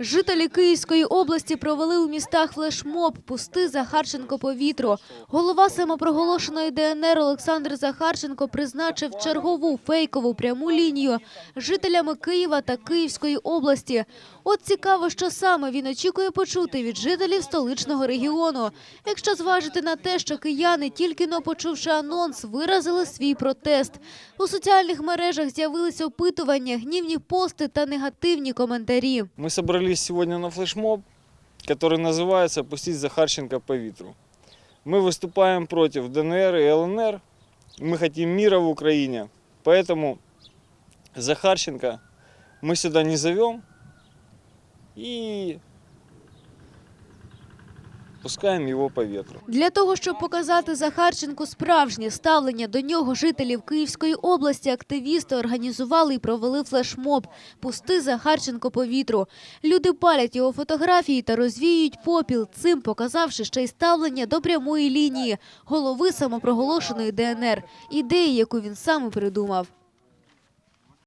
Жителі Київської області провели у містах флешмоб «Пусти Захарченко по вітру». Голова самопроголошеної ДНР Олександр Захарченко призначив чергову фейкову пряму лінію жителями Києва та Київської області. От цікаво, що саме він очікує почути від жителів столичного регіону. Якщо зважити на те, що кияни, тільки но почувши анонс, виразили свій протест. У соціальних мережах з'явились опитування, гнівні пости та негативні коментарі. Мы собрались сегодня на флешмоб, который называется «Пустить Захарченко по ветру». Мы выступаем против ДНР и ЛНР. Мы хотим мира в Украине. Поэтому Захарченко мы сюда не зовем. И пускаем его по ветру. Для того, щоб показати Захарченку справжнє ставлення до нього жителів Київської області, активісти організували і провели флешмоб «Пусти Захарченко по вітру». Люди палять його фотографії та розвіюють попіл, цим показавши ще й ставлення до прямої лінії голови самопроголошеної ДНР, ідеї, яку він сам придумав.